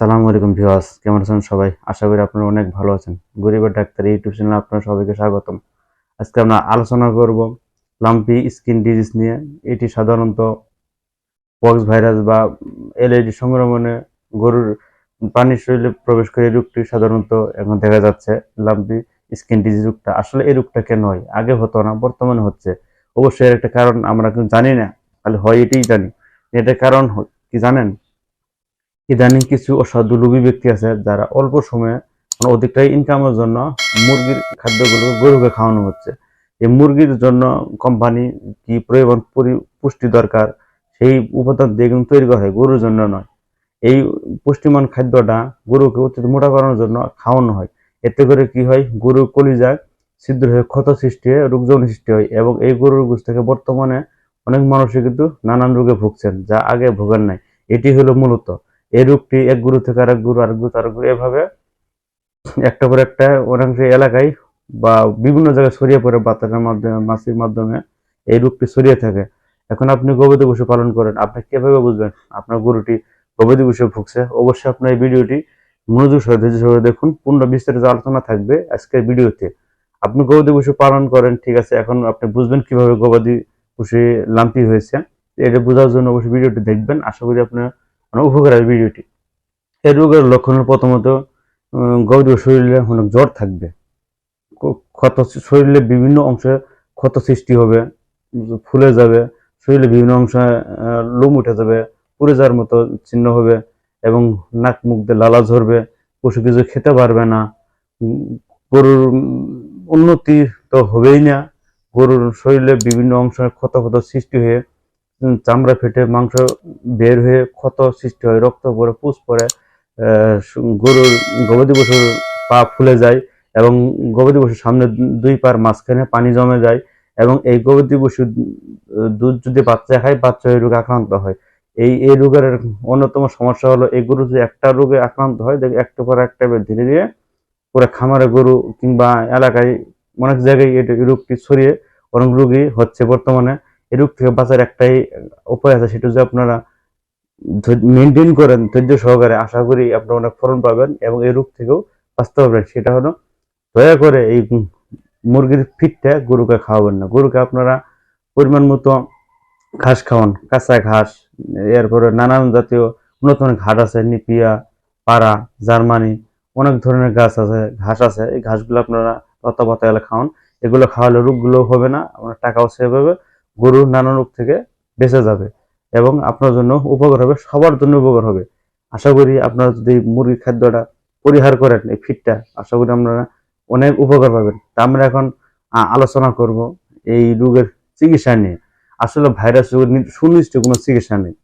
আসসালামু আলাইকুম ভিউয়ার্স, কেমন আছেন সবাই? আশা করি আপনারা অনেক ভালো আছেন। গরিবের ডাক্তার ইউটিউব চ্যানেলে আপনারা সবাইকে স্বাগতম। আজকে আমরা আলোচনা করব লাম্পি স্কিন ডিজিজ নিয়ে। এটি সাধারণত পক্স ভাইরাস বা এলআইডি সংক্রমণে গরুর পানির শরীরে প্রবেশ করে রোগটি সাধারণত এখন দেখা যাচ্ছে লাম্পি স্কিন ডিজিজ রোগটা। আসলে এই রোগটা কেন হয়? আগে হতো না, বর্তমানে হচ্ছে। অবশ্যই এর একটা কারণ আমরা কিন্তু জানি না, তাহলে হয় এটাই জানি। এটার কারণ কি জানেন? ইদানিং কিছু অসাধু ব্যক্তি আছে যারা অল্প সময়ে মানে অধিকটাই ইনকামের জন্য মুরগির খাদ্যগুলো গরুকে খাওয়ানো হচ্ছে। এই মুরগির জন্য কোম্পানি কি পরিমাণ পরি- পুষ্টি দরকার, সেই উপাদান দিয়ে কিন্তু তৈরি করা হয়, গরুর জন্য নয়। এই পুষ্টিমান খাদ্যটা গরুকে অত্যন্ত মোটা করানোর জন্য খাওয়ানো হয়। এতে করে কি হয়, গরুর কলিজায় ছিদ্র হয়ে ক্ষত সৃষ্টি হয়ে রোগজীবাণু সৃষ্টি হয় এবং এই গরুর গোস থেকে বর্তমানে অনেক মানুষই কিন্তু নানান রোগে ভুগছেন, যা আগে ভোগেন নাই। এটি হলো মূলত এই রোগটি এক গুরু থেকে আরেক গুরু আরেক গুরু আরেক গুরু এভাবে একটা পর একটা অনেক এলাকায় বা বিভিন্ন জায়গায় ছড়িয়ে পড়ে বাতাসের মাধ্যমে, মাছির মাধ্যমে এই রোগটি ছড়িয়ে থাকে। এখন আপনি গবাদি পশু পালন করেন, আপনি কীভাবে বুঝবেন আপনার গরুটি গবাদি পশু ভুগছে? অবশ্যই আপনার এই ভিডিওটি মনোযোগ সহ ধৈর্য সহ দেখুন। পূর্ণ বিস্তারিত আলোচনা থাকবে আজকের ভিডিওতে। আপনি গবাদি পশু পালন করেন, ঠিক আছে, এখন আপনি বুঝবেন কীভাবে গবাদি পশু লাম্পি হয়েছে। এটা বোঝার জন্য অবশ্যই ভিডিওটি দেখবেন। আশা করি আপনার মানে উপকার হবে ভিডিওটি। এই রোগের লক্ষণের প্রথমত গরুর শরীরে অনেক জ্বর থাকবে। ক্ষত, শরীরে বিভিন্ন অংশে ক্ষত সৃষ্টি হবে, ফুলে যাবে, শরীরে বিভিন্ন অংশে লোম উঠে যাবে, পুড়ে যাওয়ার মতো চিহ্ন হবে এবং নাক মুখ দিয়ে লালা ঝরবে, পশু কিছু খেতে পারবে না। গরুর উন্নতি তো হবেই না। গরুর শরীরে বিভিন্ন অংশে ক্ষত ক্ষত সৃষ্টি হয়ে চামড়া ফেটে মাংস বের হয়ে ক্ষত সৃষ্টি হয়, রক্ত পরে পুষ পরে গরুর গবাদি পশুর পা ফুলে যায় এবং গবাদি পশুর সামনে দুই পার মাঝখানে পানি জমে যায় এবং এই গবাদি পশু দুধ যদি বাচ্চা খায়, বাচ্চা রোগে আক্রান্ত হয়। এই এই রোগের অন্যতম সমস্যা হলো, এই গরু যদি একটা রোগে আক্রান্ত হয়, দেখ একটা পর একটা ধীরে ধীরে পুরো খামারে গরু কিংবা এলাকায় অনেক জায়গায় এই রোগটি ছড়িয়ে অনেক রোগী হচ্ছে বর্তমানে। এই রোগ থেকে বাঁচার একটাই উপায় আছে, সেটা যদি আপনারা মেনটেন করেন, ধৈর্য সহকারে। আশা করি আপনারা অনেক ফলন পাবেন এবং এই রোগ থেকেও বাঁচতে পারবেন। সেটা হলো, দয়া করে এই মুরগির ফিটটা গরুকে খাওয়াবেন না। গরুকে আপনারা পরিমাণ মতো ঘাস খাওয়ান, কাঁচা ঘাস, এরপরে নানান জাতীয় উন্নত ঘাস আছে, নিপিয়া, পাড়া, জার্মানি, অনেক ধরনের গাছ আছে, ঘাস আছে। এই ঘাসগুলো আপনারা লতা পাতা এলে খাওয়ান। এগুলো খাওয়ালে রোগগুলো হবে না, আপনার টাকাও সেভ হবে। গরু নানান রোগ থেকে বেঁচে যাবে এবং আপনার জন্য উপকার হবে, সবার জন্য উপকার হবে। আশা করি আপনারা যদি মুরগির খাদ্যটা পরিহার করেন, এই ফিটটা আশা করি আপনারা অনেক উপকার পাবেন। তা আমরা এখন আলোচনা করব এই রোগের চিকিৎসা নিয়ে। আসলে ভাইরাস রোগের সুনির্দিষ্ট কোনো চিকিৎসা নেই।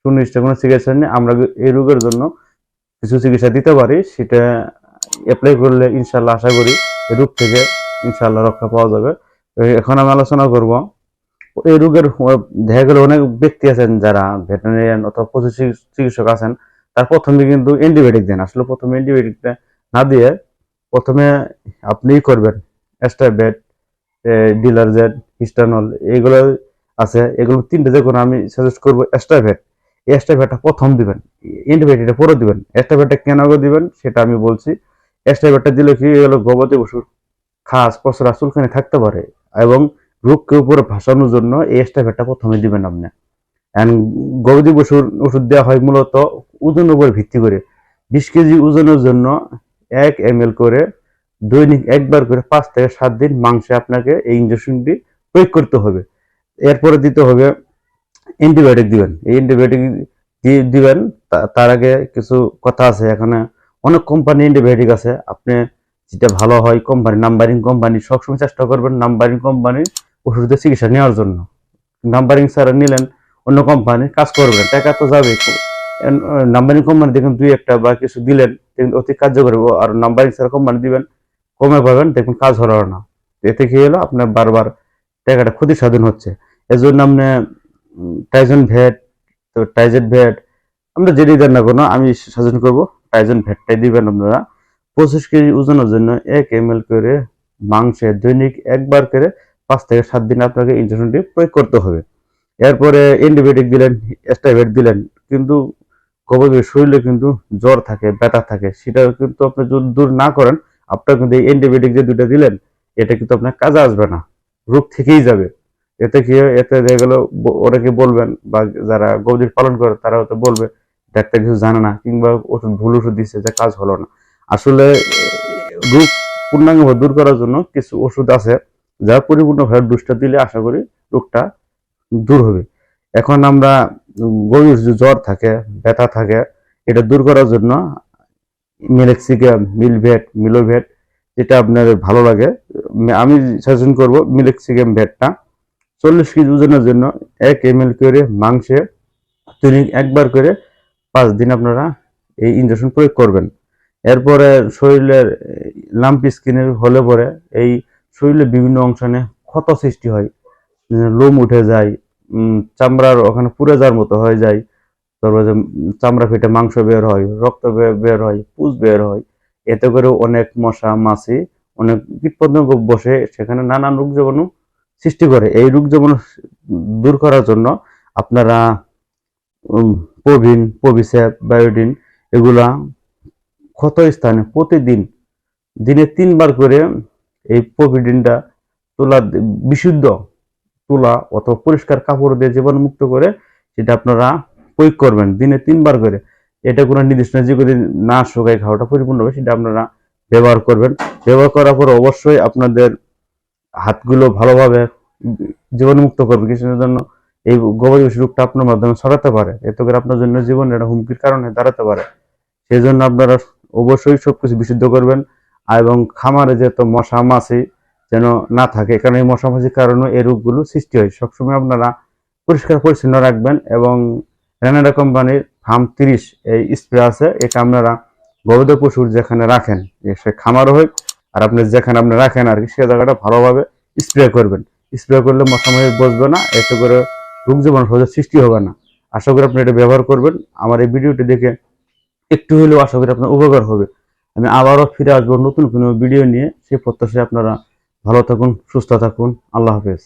সুনির্দিষ্ট কোনো চিকিৎসা নেই। আমরা এই রোগের জন্য কিছু চিকিৎসা দিতে পারি, সেটা অ্যাপ্লাই করলে ইনশাল্লাহ আশা করি এই রোগ থেকে ইনশাল্লাহ রক্ষা পাওয়া যাবে। এখন আমি আলোচনা করব এই রোগের দেখা গেলে অনেক ব্যক্তি আছেন যারা ভেটেরিনারিয়ান অথবা পশু চিকিৎসক আছেন, তার প্রথমে কিন্তু অ্যান্টিবায়োটিক দেন। আসলে প্রথমে অ্যান্টিবায়োটিকটা না দিয়ে প্রথমে আপনি করবেন অ্যাস্টাবেট ডিলার জেড হিস্টানল এগুলো আছে। এগুলো তিনটে যে কোনো আমি সাজেস্ট করব অ্যাস্টাভেট অ্যাস্টাভেটটা প্রথম দিবেন। অ্যান্টিবায়োটিকটা পরে দিবেন। অ্যাস্টাভেটটা কেন দিবেন সেটা আমি বলছি। অ্যাস্টাভেটটা দিলে কি হলো? গবাদি পশুর খাস, পচরা, চুলকানি থাকতে পারে এবং রোগকে উপরে ভাসানোর জন্য এই অ্যাস্টাভেটটা প্রথমে দিবেন আপনি। এন্ড গবাদি পশুর ওষুধ দেওয়া হয় মূলত ওজনের উপর ভিত্তি করে। বিশ কেজি ওজনের জন্য এক এম করে দৈনিক একবার করে পাঁচ থেকে সাত দিন মাংসে আপনাকে এই ইঞ্জেকশনটি প্রয়োগ করতে হবে। এরপরে দিতে হবে অ্যান্টিবায়োটিক দিবেন। এই অ্যান্টিবায়োটিক দিবেন তার আগে কিছু কথা আছে। এখানে অনেক কোম্পানি অ্যান্টিবায়োটিক আছে। আপনি যেটা ভালো হয় কোম্পানি নাম্বারিং কোম্পানি সবসময় চেষ্টা করবেন নাম্বারিং কোম্পানির ওষুধের চিকিৎসা নেওয়ার জন্য। নাম্বারিং ছাড়া নিলেন, অন্য কোম্পানি কাজ করবেন, টাকা তো যাবে নাম্বারিং কোম্পানি দেখুন দুই একটা বা কিছু দিলেন, দেখুন অতি কার্যকর। আর নাম্বারিং ছাড়া কোম্পানি দিবেন, কমে পাবেন, দেখুন কাজ হলো না। এতে কি হলো? আপনার বারবার টাকাটা ক্ষতি সাধন হচ্ছে। এর জন্য আপনি টাইজন ভেট তো টাইজেন ভেট আমরা যেটি দেন না কোনো, আমি সাজেশন করব টাইজন ভেটটাই দিবেন আপনারা। পঁচিশ কেজি ওজনের জন্য এক এম করে মাংসে দৈনিক একবার করে পাঁচ থেকে সাত দিন আপনাকে ইনজেকশনটি প্রয়োগ করতে হবে এরপরে অ্যান্টিবায়োটিক দিলেন অ্যাস্টাইভেট দিলেন, কিন্তু গবাদির শরীরে কিন্তু জ্বর থাকে, ব্যথা থাকে সেটা কিন্তু আপনি যদি দূর না করেন, আপনার কিন্তু এই অ্যান্টিবায়োটিক যে দুটো দিলেন, এটা কিন্তু আপনার কাজে আসবে না, রোগ থেকেই যাবে এতে কি? এতে দেখা গেলো, ব- বলবেন, বা যারা গবাদির পালন করে, তারা হয়তো বলবে, ডাক্তার কিছু জানে না, কিংবা ওষুধ, ভুল ওষুধ দিচ্ছে যে কাজ হলো না আসলে রোগ পূর্ণাঙ্গভাবে দূর করার জন্য কিছু ওষুধ আছে যা পরিপূর্ণভাবে ডোজটা দিলে আশা করি রোগটা দূর হবে। এখন আমরা গরুর যে জ্বর থাকে, ব্যথা থাকে, এটা দূর করার জন্য মিলেক্সিকাম মিলভেট, মিলোভেট, যেটা আপনার ভালো লাগে আমি সাজেশন করব মিলেক্সিকাম ভেটটা। চল্লিশ কেজি ওজনের জন্য এক এম করে মাংসে দৈনিক একবার করে পাঁচ দিন আপনারা এই ইঞ্জেকশন প্রয়োগ করবেন। এরপরে শরীরের লাম্পি স্কিনের হলে পরে এই শরীরের বিভিন্ন অংশনে ক্ষত সৃষ্টি হয়। লোম উঠে যায় চামড়ার ওখানে পুড়ে যাওয়ার মতো হয়ে যায়। তারপরে চামড়া ফেটে মাংস বের হয় রক্ত বের হয় পুষ বের হয়। এতে করে অনেক মশা মাছি অনেক কীটপতঙ্গ বসে সেখানে নানান রোগ জীবাণু সৃষ্টি করে। এই রোগ জীবাণু দূর করার জন্য আপনারা উম, প্রভিন প্রভিসেপ বায়োডিন এগুলা ক্ষত স্থানে প্রতিদিন দিনে তিনবার করে এই প্রভিডিনটা তোলা বিশুদ্ধ তোলা অথবা পরিষ্কার কাপড় দিয়ে জীবাণুমুক্ত করে সেটা আপনারা প্রয়োগ করবেন দিনে তিনবার করে। এটা কোনো নির্দিষ্ট না, যে কদিন না শুকায় খাওয়াটা পরিপূর্ণ হবে সেটা আপনারা ব্যবহার করবেন। ব্যবহার করার পর অবশ্যই আপনাদের হাতগুলো ভালোভাবে জীবাণুমুক্ত করবে কিছুদিনের জন্য এই গবাদি পশু রোগটা আপনার মাধ্যমে ছড়াতে পারে। এতে করে আপনার জন্য জীবনে একটা হুমকির কারণে দাঁড়াতে পারে। সেই জন্য আপনারা অবশ্যই সবকিছু বিশুদ্ধ করবেন। এবং খামারে যে তো মশা মাছি যেন না থাকে, কারণ এই মশা মাছির কারণে এই রোগগুলো সৃষ্টি হয়। সবসময় আপনারা পরিষ্কার পরিচ্ছন্ন রাখবেন এবং রেনাডা কোম্পানির ফার্ম তিরিশ এই স্প্রে আছে, এটা আপনারা গবাদি পশুর যেখানে রাখেন সে খামারও হোক আর আপনি যেখানে আপনি রাখেন আর কি, সে জায়গাটা ভালোভাবে স্প্রে করবেন। স্প্রে করলে মশা মাছি বসবে না, এতে করে রোগ জীবাণু সহজে সৃষ্টি হবে না। আশা করি আপনি এটা ব্যবহার করবেন। আমার এই ভিডিওটি দেখে একটু হলেও আশা করি আপনার উপকার হবে। আমি আবারও ফিরে আসব নতুন কোনো ভিডিও নিয়ে। সেই প্রত্যাশায় আপনারা ভালো থাকুন, সুস্থ থাকুন। আল্লাহ হাফেজ।